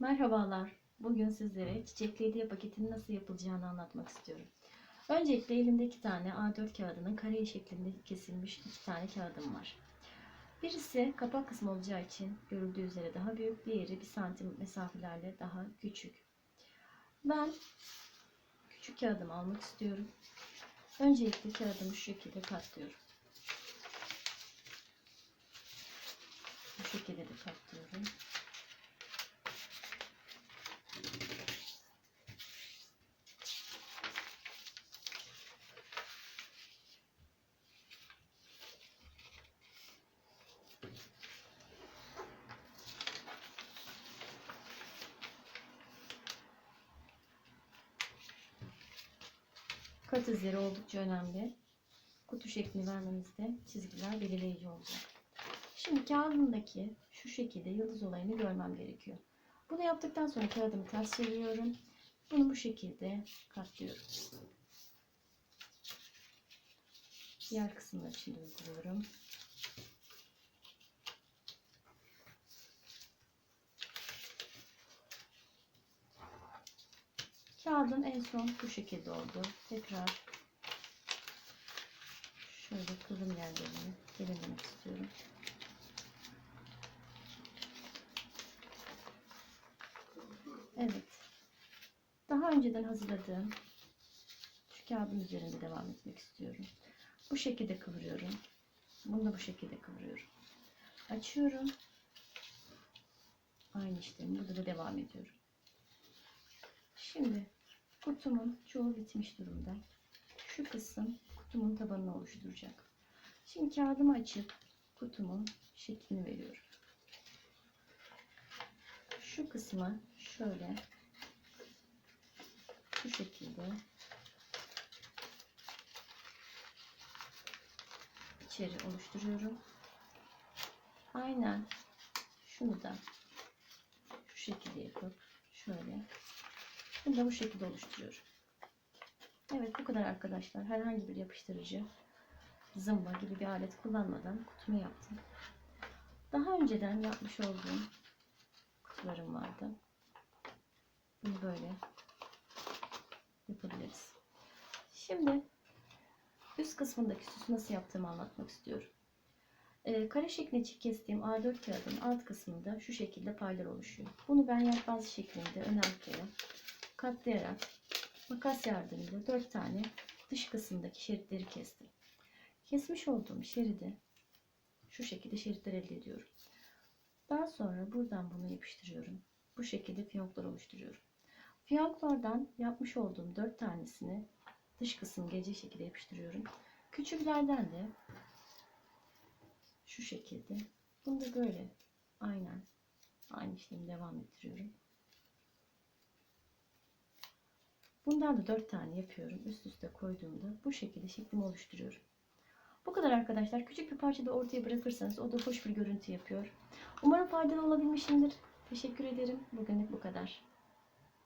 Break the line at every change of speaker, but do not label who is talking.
Merhabalar. Bugün sizlere çiçekli hediye paketinin nasıl yapılacağını anlatmak istiyorum. Öncelikle elimde iki tane A4 kağıdının kare şeklinde kesilmiş iki tane kağıdım var. Birisi kapak kısmı olacağı için görüldüğü üzere daha büyük, diğeri bir santim mesafelerle daha küçük. Ben küçük kağıdımı almak istiyorum. Öncelikle kağıdımı şu şekilde katlıyorum. Bu şekilde de katlıyorum. Kat izleri oldukça önemli. Kutu şeklini vermemizde çizgiler belirleyici olacak. Şimdi kağıdımdaki şu şekilde yıldız olayını görmem gerekiyor. Bunu yaptıktan sonra kağıdımı ters çeviriyorum. Bunu bu şekilde katlıyorum. Diğer kısımlar için uyguluyorum. Kağıdın en son bu şekilde oldu. Tekrar şöyle kıvrım yerlerini belirlemek istiyorum. Evet. Daha önceden hazırladığım şu kağıdın üzerinde devam etmek istiyorum. Bu şekilde kıvırıyorum. Bunu da bu şekilde kıvırıyorum. Açıyorum. Aynı işlemi burada da devam ediyorum. Şimdi kutumun çoğu bitmiş durumda. Şu kısım kutumun tabanını oluşturacak. Şimdi kağıdımı açıp kutumun şeklini veriyorum. Şu kısmı şöyle şu şekilde içeri oluşturuyorum. Aynen şunu da şu şekilde yapıp şöyle bunu da bu şekilde oluşturuyorum. Evet bu kadar arkadaşlar. Herhangi bir yapıştırıcı zımba gibi bir alet kullanmadan kutumu yaptım. Daha önceden yapmış olduğum kutularım vardı. Bunu böyle yapabiliriz. Şimdi üst kısmındaki süsü nasıl yaptığımı anlatmak istiyorum. Ee, kare şeklinde kestiğim A4 kağıdın alt kısmında şu şekilde paylar oluşuyor. Bunu ben yelpaze şeklinde ön arkaya katlayarak makas yardımıyla 4 tane dış kısımdaki şeritleri kestim. Kesmiş olduğum şeridi şu şekilde şeritler elde ediyorum. Daha sonra buradan bunu yapıştırıyorum. Bu şekilde fiyonklar oluşturuyorum. Fiyonklardan yapmış olduğum 4 tanesini dış kısım gelecek şekilde yapıştırıyorum. Küçüklerden de şu şekilde bunu da böyle aynen aynı işlemi devam ettiriyorum. Bundan da 4 tane yapıyorum. Üst üste koyduğumda bu şekilde şeklimi oluşturuyorum. Bu kadar arkadaşlar. Küçük bir parça da ortaya bırakırsanız o da hoş bir görüntü yapıyor. Umarım faydalı olabilmişimdir. Teşekkür ederim. Bugünlük bu kadar.